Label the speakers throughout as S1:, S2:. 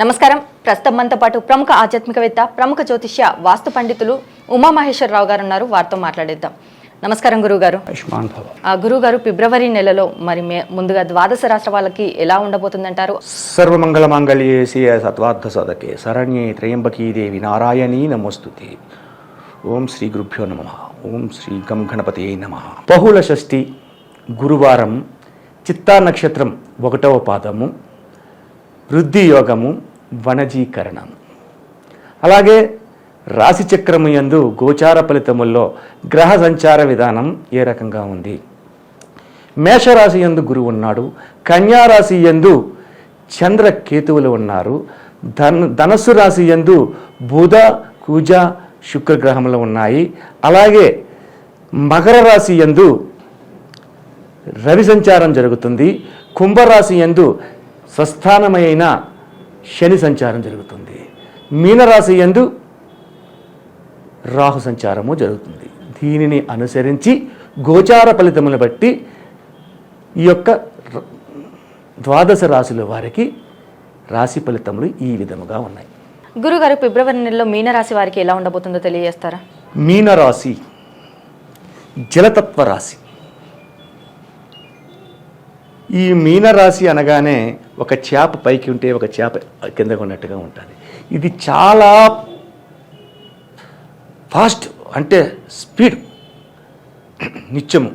S1: నమస్కారం. ప్రస్తుతం మనతో పాటు ప్రముఖ ఆధ్యాత్మికవేత్త ప్రముఖ జ్యోతిష్య వాస్తు పండితులు ఉమామహేశ్వరరావు గారు ఉన్నారు. వారితో మాట్లాడేద్దాం. నమస్కారం గురువు గారు
S2: ఆయుష్మాన్ భవ
S1: ఆ గురువు గారు ఫిబ్రవరి నెలలో మరి ముందుగా ద్వాదశ రాష్ట్ర వాళ్ళకి ఎలా ఉండబోతుందంటారు?
S2: సర్వమంగళ మాంగళ్యే శ్రీయ సత్వార్థ సదకే శరణ్యే త్రయంబకీ దేవి నారాయణీ నమోస్తుతే. ఓం శ్రీ గురుభ్యో నమ. ఓం శ్రీ గం గణపతి నమ. బహుళ షష్ఠి గురువారం చిత్తా నక్షత్రం ఒకటవ పాదము వృద్ధి యోగము వనజీకరణం. అలాగే రాశి చక్రము యందు గోచార ఫలితముల్లో గ్రహ సంచార విధానం ఏ రకంగా ఉంది? మేషరాశి యందు గురువు ఉన్నాడు. కన్యారాశి యందు చంద్ర కేతువులు ఉన్నారు. ధన్ ధనస్సు రాశి యందు బుధ కుజ శుక్రగ్రహములు ఉన్నాయి. అలాగే మకర రాశి యందు రవి సంచారం జరుగుతుంది. కుంభరాశి యందు స్వస్థానమైన శని సంచారం జరుగుతుంది. మీనరాశి యందు రాహు సంచారము జరుగుతుంది. దీనిని అనుసరించి గోచార ఫలితములను బట్టి ఈ యొక్క ద్వాదశ రాశుల వారికి రాశి ఫలితములు ఈ విధముగా ఉన్నాయి.
S1: గురుగారు ఫిబ్రవరి నెలలో మీనరాశి వారికి ఎలా ఉండబోతుందో తెలియజేస్తారా?
S2: మీనరాశి జలతత్వ రాశి. ఈ మీనరాశి అనగానే ఒక చేప పైకి ఉంటే ఒక చేప కిందకు ఉన్నట్టుగా ఉంటుంది. ఇది చాలా ఫాస్ట్ అంటే స్పీడ్ నిత్యము.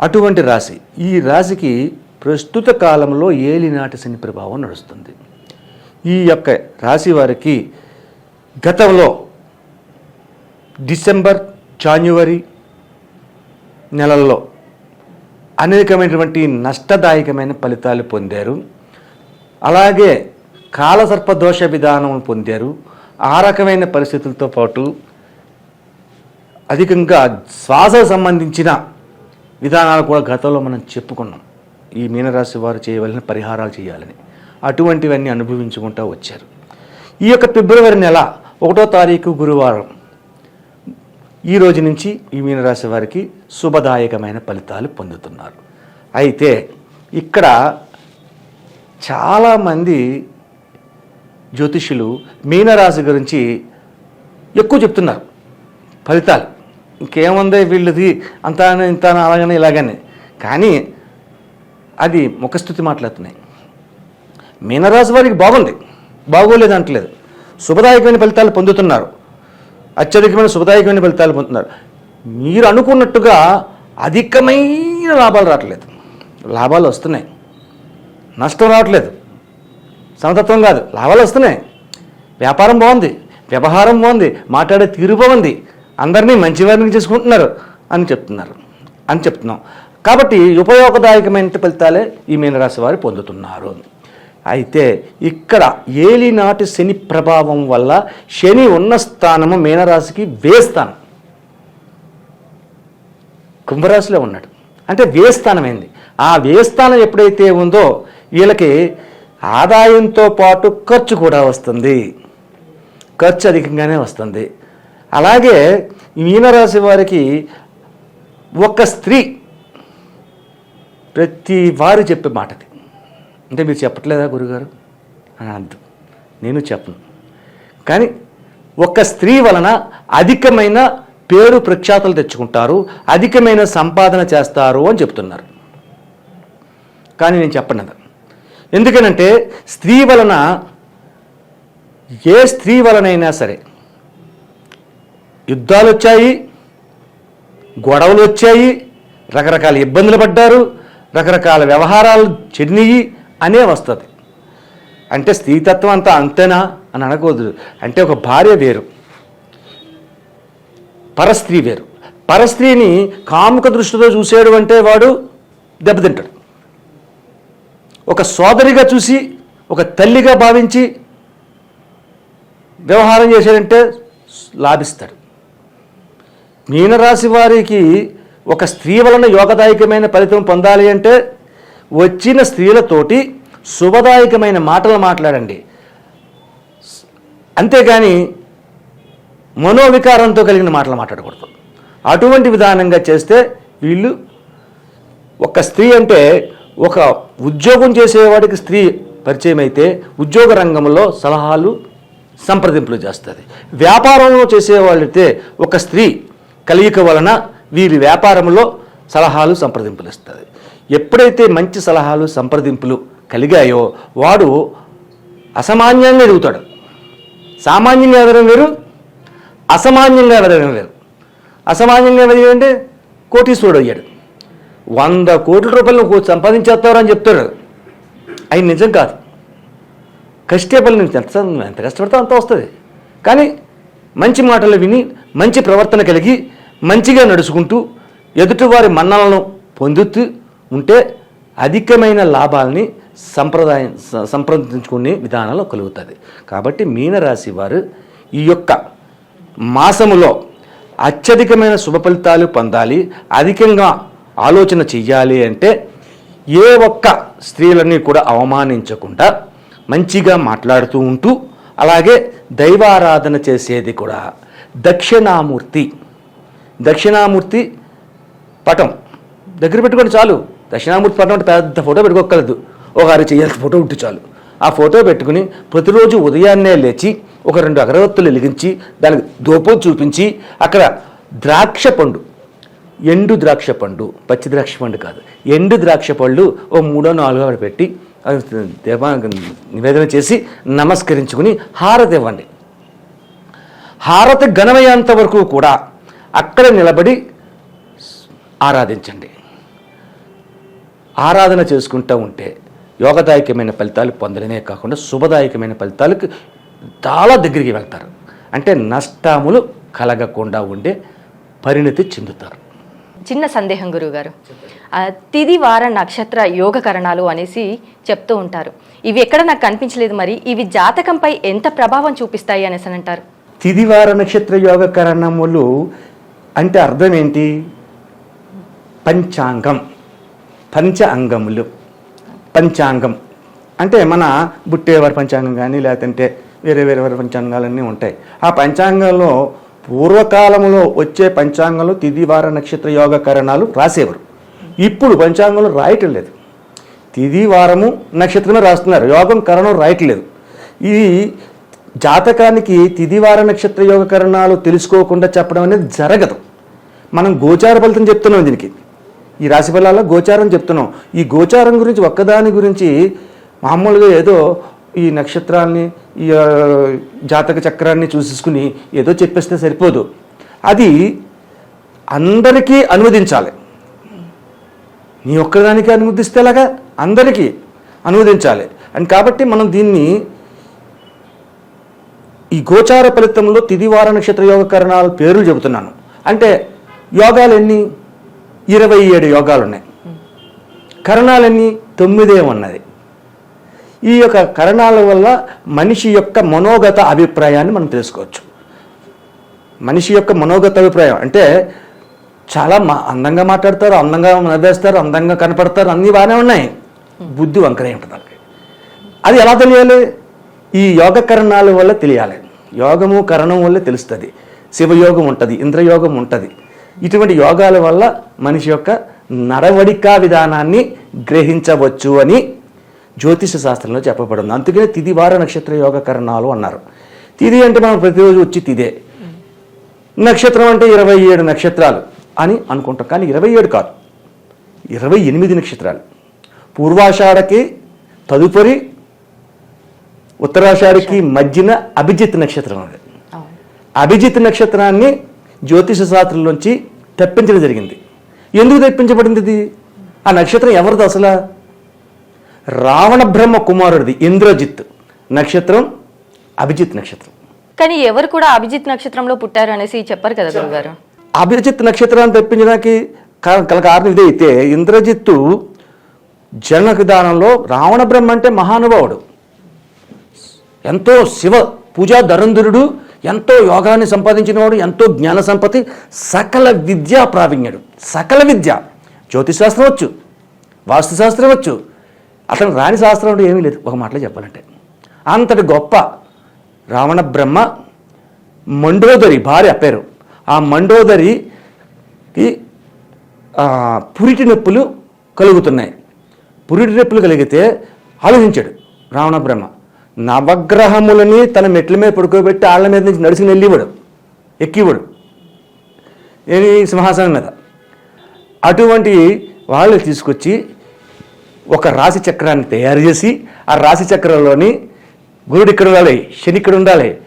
S2: అటువంటి రాశి. ఈ రాశికి ప్రస్తుత కాలంలో ఏలినాటి శని ప్రభావం నడుస్తుంది. ఈ యొక్క రాశి వారికి గతంలో డిసెంబర్ జాన్యువరి నెలల్లో అనేకమైనటువంటి నష్టదాయకమైన ఫలితాలు పొందారు. అలాగే కాలసర్ప దోష విధానం పొందారు. ఆ రకమైన పరిస్థితులతో పాటు అధికంగా శ్వాసకు సంబంధించిన విధానాలు కూడా గతంలో మనం చెప్పుకున్నాం. ఈ మీనరాశి వారు చేయవలసిన పరిహారాలు చేయాలని. అటువంటివన్నీ అనుభవించుకుంటూ వచ్చారు. ఈ యొక్క ఫిబ్రవరి నెల ఒకటో తారీఖు గురువారం ఈ రోజు నుంచి ఈ మీనరాశి వారికి శుభదాయకమైన ఫలితాలు పొందుతున్నారు. అయితే ఇక్కడ చాలామంది జ్యోతిషులు మీనరాశి గురించి ఎక్కువ చెప్తున్నారు. ఫలితాలు. ఇంకేముంది వీళ్ళది అంతా ఇంత అలాగనే ఇలాగనే. కానీ అది ముఖస్థుతి మాట్లాడుతున్నాయి. మీనరాశి వారికి బాగుంది. బాగోలేదు అంటలేదు. శుభదాయకమైన ఫలితాలు పొందుతున్నారు. అత్యధికమైన శుభదాయకమైన ఫలితాలు పొందుతున్నారు. మీరు అనుకున్నట్టుగా అధికమైన లాభాలు రావట్లేదు. లాభాలు వస్తున్నాయి. నష్టం రావట్లేదు. సమతత్వం కాదు. లాభాలు వస్తున్నాయి. వ్యాపారం బాగుంది. వ్యవహారం బాగుంది. మాట్లాడే తీరు బాగుంది. అందరినీ మంచివారిని చేసుకుంటున్నారు అని చెప్తున్నారు. అని చెప్తున్నాం. కాబట్టి ఉపయోగదాయకమైన ఫలితాలే ఈ మీనరాశి వారు పొందుతున్నారు. అయితే ఇక్కడ ఏలినాటి శని ప్రభావం వల్ల శని ఉన్న స్థానము మీనరాశికి వేస్తానం కుంభరాశిలో ఉన్నాడు. అంటే వ్యయస్థానం ఏంది? ఆ వ్యయస్థానం ఎప్పుడైతే ఉందో వీళ్ళకి ఆదాయంతో పాటు ఖర్చు కూడా వస్తుంది. ఖర్చు అధికంగానే వస్తుంది. అలాగే మీనరాశి వారికి ఒక స్త్రీ ప్రతి వారు చెప్పే మాటది. అంటే మీరు చెప్పట్లేదా గురుగారు? అని అర్థం నేను చెప్పను. కానీ ఒక స్త్రీ వలన అధికమైన పేరు ప్రఖ్యాతలు తెచ్చుకుంటారు అధికమైన సంపాదన చేస్తారు అని చెప్తున్నారు. కానీ నేను చెప్పను అది ఎందుకనంటే స్త్రీ వలన ఏ స్త్రీ వలనైనా సరే యుద్ధాలు వచ్చాయి గొడవలు వచ్చాయి రకరకాల ఇబ్బందులు పడ్డారు రకరకాల వ్యవహారాలు చెడినయి అనే వస్తుంది. అంటే స్త్రీతత్వం అంతా అంతేనా అని అనకూడదు. అంటే ఒక భార్య వేరు. పరస్త్రీ వేరు. పరస్త్రీని కాముక దృష్టితో చూసాడు అంటే వాడు దెబ్బతింటాడు. ఒక సోదరిగా చూసి ఒక తల్లిగా భావించి వ్యవహారం చేశాడంటే లాభిస్తాడు. మీనరాశి వారికి ఒక స్త్రీ వలన యోగదాయకమైన ఫలితం పొందాలి అంటే వచ్చిన స్త్రీలతోటి శుభదాయకమైన మాటలు మాట్లాడండి. అంతేగాని మనోవికారంతో కలిగిన మాటలు మాట్లాడకూడదు. అటువంటి విధానంగా చేస్తే వీళ్ళు ఒక స్త్రీ అంటే ఒక ఉద్యోగం చేసేవాడికి స్త్రీ పరిచయం అయితే ఉద్యోగ రంగంలో సలహాలు సంప్రదింపులు చేస్తుంది. వ్యాపారంలో చేసేవాళ్ళైతే ఒక స్త్రీ కలియిక వలన వీరి వ్యాపారంలో సలహాలు సంప్రదింపులు ఇస్తుంది. ఎప్పుడైతే మంచి సలహాలు సంప్రదింపులు కలిగాయో వాడు అసామాన్యంగా ఎదుగుతాడు. సామాన్యంగా ఎదగడం వేరు అసామాన్యంగా ఎదగడం వేరు అసామాన్యంగా అంటే కోటీశ్వరుడు అయ్యాడు. వంద కోట్ల రూపాయలు సంపాదించేస్తారు అని చెప్తాడు అది నిజం కాదు. కష్టపడి నుంచి ఎంత ఎంత కష్టపడితే అంత వస్తుంది. కానీ మంచి మాటలు విని మంచి ప్రవర్తన కలిగి మంచిగా నడుచుకుంటూ ఎదుటివారి మన్నలను పొందుతూ ఉంటే అధికమైన లాభాలని సంప్రదాయం సంప్రదించుకునే విధానంలో కలుగుతుంది కాబట్టి మీనరాశి వారు ఈ యొక్క మాసములో అత్యధికమైన శుభ ఫలితాలు పొందాలి అధికంగా ఆలోచన చెయ్యాలి అంటే ఏ ఒక్క స్త్రీలని కూడా అవమానించకుండా మంచిగా మాట్లాడుతూ ఉంటూ అలాగే దైవారాధన చేసేది కూడా. దక్షిణామూర్తి దక్షిణామూర్తి పటం. దగ్గర పెట్టుకోండి చాలు. దక్షిణామూర్తి పటం అంటే పెద్ద ఫోటో పెట్టుకోగలదు ఒక చేయాల్సిన ఫోటో ఉంటే చాలు. ఆ ఫోటో పెట్టుకుని ప్రతిరోజు ఉదయాన్నే లేచి ఒక రెండు అగరవత్తులు వెలిగించి దానికి దూపం చూపించి అక్కడ ద్రాక్ష పండు. ఎండు ద్రాక్ష పండు పచ్చి ద్రాక్ష పండు కాదు. ఎండు ద్రాక్ష పళ్ళు ఓ మూడో నాలుగో పెట్టి దేవా నివేదన చేసి నమస్కరించుకుని హారతి ఇవ్వండి. హారతి ఘనమయ్యేంత వరకు కూడా అక్కడ నిలబడి ఆరాధించండి. ఆరాధన చేసుకుంటూ ఉంటే యోగదాయకమైన ఫలితాలు పొందడమే కాకుండా శుభదాయకమైన ఫలితాలకు చాలా దగ్గరికి వెళ్తారు. అంటే నష్టములు కలగకుండా ఉండే పరిణతి చెందుతారు.
S1: చిన్న సందేహం గురువుగారు. తిది వార నక్షత్ర యోగకరణాలు అనేసి చెప్తూ ఉంటారు. ఇవి ఎక్కడ నాకు కనిపించలేదు మరి ఇవి జాతకంపై ఎంత ప్రభావం చూపిస్తాయి అనేసి అని అంటారు.
S2: తిదివార నక్షత్ర యోగ కరణములు అంటే అర్థం ఏంటి? పంచాంగం. పంచ అంగములు. పంచాంగం. అంటే మన బుట్టేవారి పంచాంగం కానీ లేదంటే వేరే వేరే వేరే పంచాంగాలన్నీ ఉంటాయి. ఆ పంచాంగంలో పూర్వకాలంలో వచ్చే పంచాంగంలో తిదివార నక్షత్ర యోగ కరణాలు రాసేవారు. ఇప్పుడు పంచాంగంలో రాయటం లేదు. తిది వారము నక్షత్రమే రాస్తున్నారు. యోగం కరణం రాయట్లేదు. ఈ జాతకానికి తిదివార నక్షత్ర యోగ కరణాలు తెలుసుకోకుండా చెప్పడం అనేది జరగదు. మనం గోచార ఫలితం చెప్తున్నాం దీనికి. ఈ రాశి ఫలాల్లో గోచారం చెప్తున్నాం. ఈ గోచారం గురించి ఒక్కదాని గురించి మామూలుగా ఏదో ఈ నక్షత్రాల్ని ఈ జాతక చక్రాన్ని చూసేసుకుని ఏదో చెప్పేస్తే సరిపోదు. అది అందరికీ అనువదించాలి. నీ ఒక్కదానికి అనువదిస్తేలాగా అందరికీ అనువదించాలి. అండ్ కాబట్టి మనం దీన్ని ఈ గోచార ఫలితంలో తిదివార నక్షత్ర యోగ కరణాల పేర్లు చెబుతున్నాను. అంటే యోగాలు ఎన్ని ఇరవై ఏడు యోగాలు ఉన్నాయి కరణాలన్నీ? తొమ్మిదే ఉన్నది. ఈ యొక్క కరణాల వల్ల మనిషి యొక్క మనోగత అభిప్రాయాన్ని మనం తెలుసుకోవచ్చు. మనిషి యొక్క మనోగత అభిప్రాయం అంటే చాలా మా అందంగా మాట్లాడతారు అందంగా నవ్వేస్తారు అందంగా కనపడతారు అన్నీ బాగానే ఉన్నాయి. బుద్ధి వంకరే ఉంటుంది అది ఎలా తెలియాలి? ఈ యోగ కరణాల వల్ల తెలియాలి. యోగము కరణం వల్ల తెలుస్తుంది. శివయోగం ఉంటుంది ఇంద్రయోగం ఉంటుంది. ఇటువంటి యోగాల వల్ల మనిషి యొక్క నడవడికా విధానాన్ని గ్రహించవచ్చు అని జ్యోతిష శాస్త్రంలో చెప్పబడింది. అందుకనే తిదివార నక్షత్ర యోగ కరణాలు అన్నారు. తిది అంటే మనం ప్రతిరోజు వచ్చి తిదే. నక్షత్రం అంటే ఇరవై ఏడు నక్షత్రాలు అని అనుకుంటాం. కానీ ఇరవై ఏడు కాదు. ఇరవై ఎనిమిది నక్షత్రాలు. పూర్వాషాఢకి తదుపరి ఉత్తరాషాఢకి మధ్యన అభిజిత్ నక్షత్రం ఉంది
S1: అవును.
S2: అభిజిత్ నక్షత్రాన్ని జ్యోతిష శాస్త్రంలోంచి తెప్పించడం జరిగింది. ఎందుకు తెప్పించబడింది ఇది? ఆ నక్షత్రం ఎవరిది అసలు? రావణ బ్రహ్మ కుమారుడిది ఇంద్రజిత్ నక్షత్రం అభిజిత్ నక్షత్రం.
S1: కానీ ఎవరు కూడా అభిజిత్ నక్షత్రంలో పుట్టారు అనేసి చెప్పారు కదా గురుగారు?
S2: అభిజిత్ నక్షత్రాన్ని తెప్పించడానికి కారణం ఇదే అయితే ఇంద్రజిత్తు జన్మ విధానంలో రావణ బ్రహ్మ అంటే మహానుభావుడు. ఎంతో శివ పూజా ధరంధరుడు ఎంతో యోగాన్ని సంపాదించినవాడు ఎంతో జ్ఞాన సంపత్తి సకల విద్యా ప్రావీణ్యుడు. సకల విద్య. జ్యోతిశాస్త్రం వచ్చు వాస్తుశాస్త్రం వచ్చు అతను రాని శాస్త్రం అంటే ఏమీ లేదు. ఒక మాటలో చెప్పాలంటే. అంతటి గొప్ప రావణ బ్రహ్మ మండోదరి భార్య పేరు. ఆ మండోదరికి పురిటి నొప్పులు కలుగుతున్నాయి. పురిటి నొప్పులు కలిగితే ఆలోచించాడు రావణ బ్రహ్మ. నవగ్రహములని తన మెట్ల మీద పడుకోబెట్టి వాళ్ళ మీద నుంచి నడిచి వెళ్ళివాడు ఎక్కివాడు. ఏ సింహాసనం మీద. అటువంటి వాళ్ళు తీసుకొచ్చి ఒక రాశి చక్రాన్ని తయారు చేసి ఆ రాశి చక్రంలోని గురుడు ఇక్కడ ఉండాలి శని ఇక్కడ ఉండాలి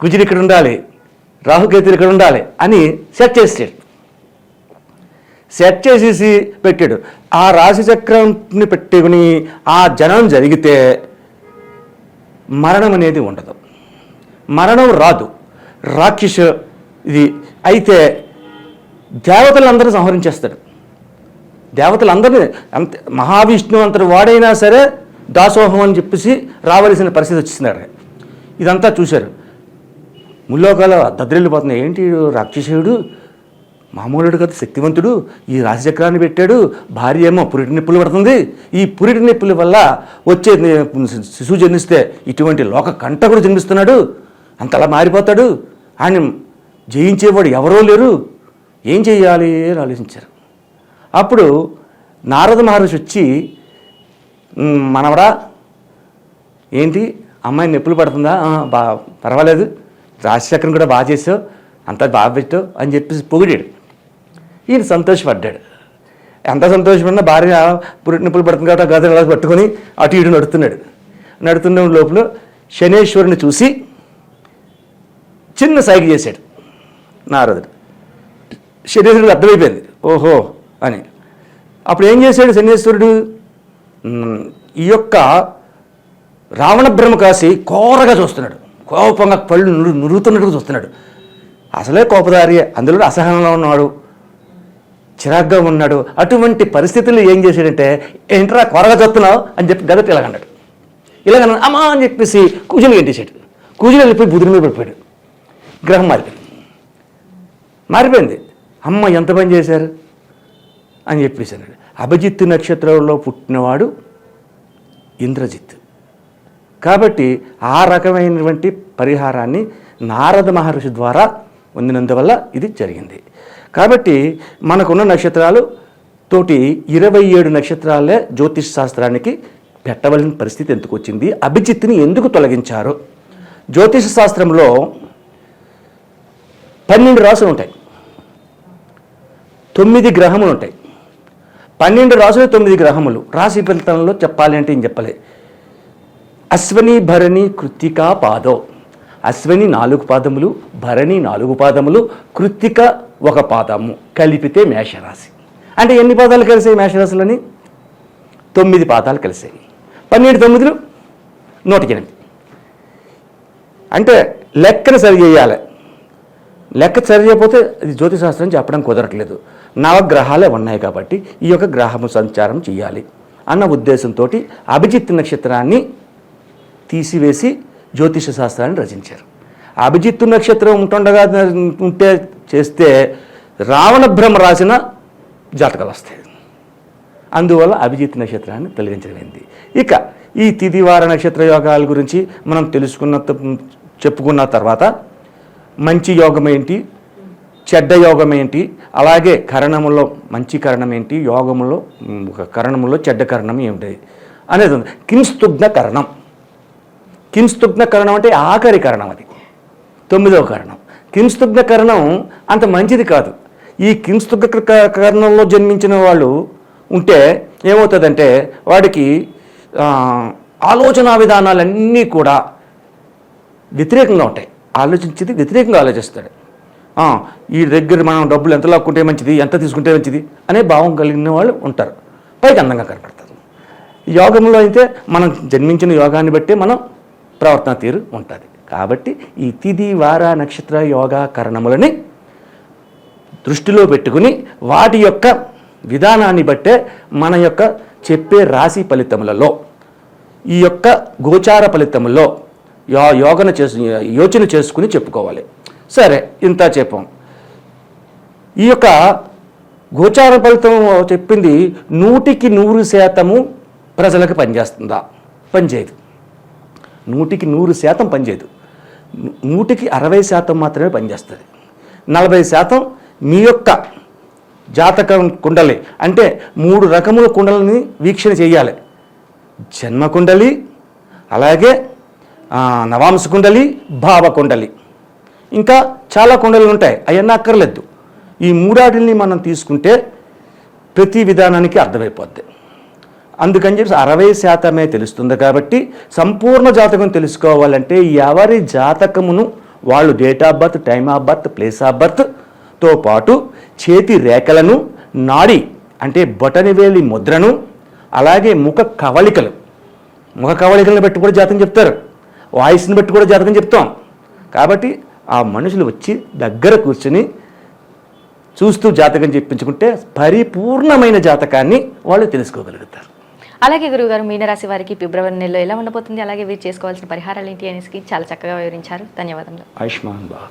S2: కుజుడు ఇక్కడ ఉండాలి రాహుకేతులు ఇక్కడ ఉండాలి అని సెట్ చేసాడు సెట్ చేసేసి పెట్టాడు. ఆ రాశి చక్రంని పెట్టుకుని ఆ జనం జరిగితే మరణం అనేది ఉండదు. మరణం రాదు. రాక్షసు ఇది. అయితే దేవతలందరూ సంహరించేస్తాడు దేవతలందరినీ అంత మహావిష్ణువు అంతటి వాడైనా సరే దాసోహం అని చెప్పేసి రావలసిన పరిస్థితి వచ్చిస్తున్నారు ఇదంతా చూశారు. ముల్లోకాల దద్రెళ్ళిపోతున్నాయి ఏంటి ఈడు రాక్షసుడు? మామూలుడు కదా శక్తివంతుడు. ఈ రాశిచక్రాన్ని పెట్టాడు. భార్య ఏమో పురిటి నిప్పులు పడుతుంది. ఈ పురిటి నిప్పుల వల్ల వచ్చే శిశువు జన్మిస్తే ఇటువంటి లోక కంటకుడు జన్మిస్తున్నాడు. అంతలా మారిపోతాడు. ఆయన జయించేవాడు ఎవరో లేరు. ఏం చేయాలి అని ఆలోచించారు. అప్పుడు నారద మహర్షి వచ్చి మనవడా ఏంటి? అమ్మాయి నొప్పులు పడుతుందా? బా పర్వాలేదు. రాజశేఖరం కూడా బాగా చేసావు. అంతా బాగా పెట్టావు అని చెప్పేసి పొగిడాడు. ఈయన సంతోషపడ్డాడు. ఎంత సంతోషపడినా భార్య పురిటి నొప్పులు పడుతుంది కాబట్టి ఆ ఎలా పట్టుకొని అటు ఇటు నడుతున్నాడు నడుతున్న లోపల శనేశ్వరుని చూసి చిన్న సైకి చేశాడు నారదుడు. శనేశ్వరుడు అర్థమైపోయింది. ఓహో! అని. అప్పుడు ఏం చేశాడు శనేశ్వరుడు? ఈ యొక్క రావణ బ్రహ్మ కాసి కోరగా చూస్తున్నాడు. కోపంగా పళ్ళు నురు నురుగుతున్నట్టుగా చూస్తున్నాడు. అసలే కోపదారి అందులో అసహనంలో ఉన్నాడు. చిరాగ్గా ఉన్నాడు. అటువంటి పరిస్థితుల్లో ఏం చేశాడంటే ఏంట్రా కొరగా చూస్తున్నావు? అని చెప్పి గదట ఇలాగన్నాడు ఇలాగ అమ్మా అని చెప్పేసి కూజులు గెంటేశాడు. కూజులు వెళ్ళిపోయి బుధుడి మీద పడిపోయాడు. గ్రహం మారిపోయింది. మారిపోయింది. అమ్మ ఎంత పని చేశారు? అని చెప్పేసి అన్నాడు. అభిజిత్ నక్షత్రంలో పుట్టినవాడు ఇంద్రజిత్ కాబట్టి ఆ రకమైనటువంటి పరిహారాన్ని నారద మహర్షి ద్వారా పొందినందువల్ల ఇది జరిగింది. కాబట్టి మనకున్న నక్షత్రాలు తోటి ఇరవై ఏడు నక్షత్రాలే జ్యోతిష్ శాస్త్రానికి పెట్టవలసిన పరిస్థితి ఎందుకు వచ్చింది? అభిజిత్ని ఎందుకు తొలగించారు? జ్యోతిష శాస్త్రంలో పన్నెండు రాసులు ఉంటాయి. తొమ్మిది గ్రహములు ఉంటాయి. పన్నెండు రాసులు తొమ్మిది గ్రహములు. రాశి ఫలితంలో చెప్పాలి అంటే ఏం చెప్పలే? అశ్వని భరణి కృత్తికా పాదో. అశ్వని నాలుగు పాదములు భరణి నాలుగు పాదములు కృత్తిక ఒక పాదము. కలిపితే మేషరాశి. అంటే ఎన్ని పాదాలు కలిసాయి మేషరాశులని? తొమ్మిది పాదాలు కలిసాయి. పన్నెండు తొమ్మిదిలు? నూట ఎనిమిది. అంటే లెక్కను సరి చేయాలి. లెక్క సరి చేయకపోతే ఇది జ్యోతిశాస్త్రం చెప్పడం కుదరట్లేదు. నవగ్రహాలే ఉన్నాయి కాబట్టి ఈ యొక్క గ్రహము సంచారం చేయాలి అన్న ఉద్దేశంతో అభిజిత్ నక్షత్రాన్ని తీసివేసి జ్యోతిష శాస్త్రాన్ని రచించారు. అభిజిత్తు నక్షత్రం ఉంటుండగా ఉంటే చేస్తే రావణ భ్రమ రాసిన జాతకాలు వస్తాయి. అందువల్ల అభిజిత్ నక్షత్రాన్ని తొలగించమైంది ఇక ఈ తిదివార నక్షత్ర యోగాల గురించి మనం తెలుసుకున్న చెప్పుకున్న తర్వాత మంచి యోగం ఏంటి? చెడ్డ యోగం ఏంటి? అలాగే కరణములో మంచి కరణం ఏంటి? యోగములో కరణములో చెడ్డ కరణం ఏమిటి? అనేది ఉంది. కింస్తుగ్న కరణం. కింస్తుగ్న కరణం అంటే ఆఖరి కరణం అది. తొమ్మిదవ కరణం. కింస్తుగ్న కరణం అంత మంచిది కాదు. ఈ కింస్తుగ్న కరణంలో జన్మించిన వాళ్ళు ఉంటే ఏమవుతుందంటే వాడికి ఆలోచనా విధానాలన్నీ కూడా వ్యతిరేకంగా ఉంటాయి. ఆలోచించేది వ్యతిరేకంగా ఆలోచిస్తాడు. ఈ దగ్గర మనం డబ్బులు ఎంత లాక్కుంటే మంచిది ఎంత తీసుకుంటే మంచిది అనే భావం కలిగిన వాళ్ళు ఉంటారు. పైకి అందంగా కనపడతారు. యోగంలో అయితే మనం జన్మించిన యోగాన్ని బట్టి మనం ప్రవర్తన తీరు ఉంటుంది. కాబట్టి ఈ తిది వార నక్షత్ర యోగా కరణములని దృష్టిలో పెట్టుకుని వాటి యొక్క విధానాన్ని బట్టే మన యొక్క చెప్పే రాశి ఫలితములలో ఈ యొక్క గోచార ఫలితములో యో యోగన చేసు యోచన చేసుకుని చెప్పుకోవాలి. సరే ఇంత చెప్పాం. ఈ యొక్క గోచార ఫలితం చెప్పింది నూటికి నూరు శాతము ప్రజలకు పనిచేస్తుందా? పనిచేయదు. నూటికి నూరు శాతం పనిచేయదు. నూటికి అరవై శాతం మాత్రమే పనిచేస్తుంది. నలభై శాతం మీ యొక్క జాతకం కుండలి అంటే మూడు రకముల కుండలని వీక్షణ చేయాలి. జన్మ కుండలి అలాగే నవాంశ కుండలి భావ కుండలి. ఇంకా చాలా కొండలు ఉంటాయి అవన్నీ అక్కర్లేదు. ఈ మూడాటిని మనం తీసుకుంటే ప్రతి విధానానికి అర్థమైపోద్ది. అందుకని చెప్పి అరవై శాతమే తెలుస్తుంది కాబట్టి సంపూర్ణ జాతకం తెలుసుకోవాలంటే ఎవరి జాతకమును వాళ్ళు date of birth time of birth place of బర్త్తో పాటు చేతి రేఖలను నాడి అంటే బొటనివేలి ముద్రను అలాగే ముఖ కవళికలు. ముఖ కవళికలను బట్టి కూడా జాతకం చెప్తారు. వాయిస్ని బట్టి కూడా జాతకం చెప్తాం. కాబట్టి ఆ మనుషులు వచ్చి దగ్గర కూర్చుని చూస్తూ జాతకం చెప్పించుకుంటే పరిపూర్ణమైన జాతకాన్ని వాళ్ళు తెలుసుకోగలుగుతారు.
S1: అలాగే గురువుగారు మీనరాశి వారికి ఫిబ్రవరి నెలలో ఎలా ఉండబోతుంది? అలాగే వీరు చేసుకోవాల్సిన పరిహారాలు ఏంటి అనేసి చాలా చక్కగా వివరించారు. ధన్యవాదములు.
S2: ఆయుష్మాన్ బాబు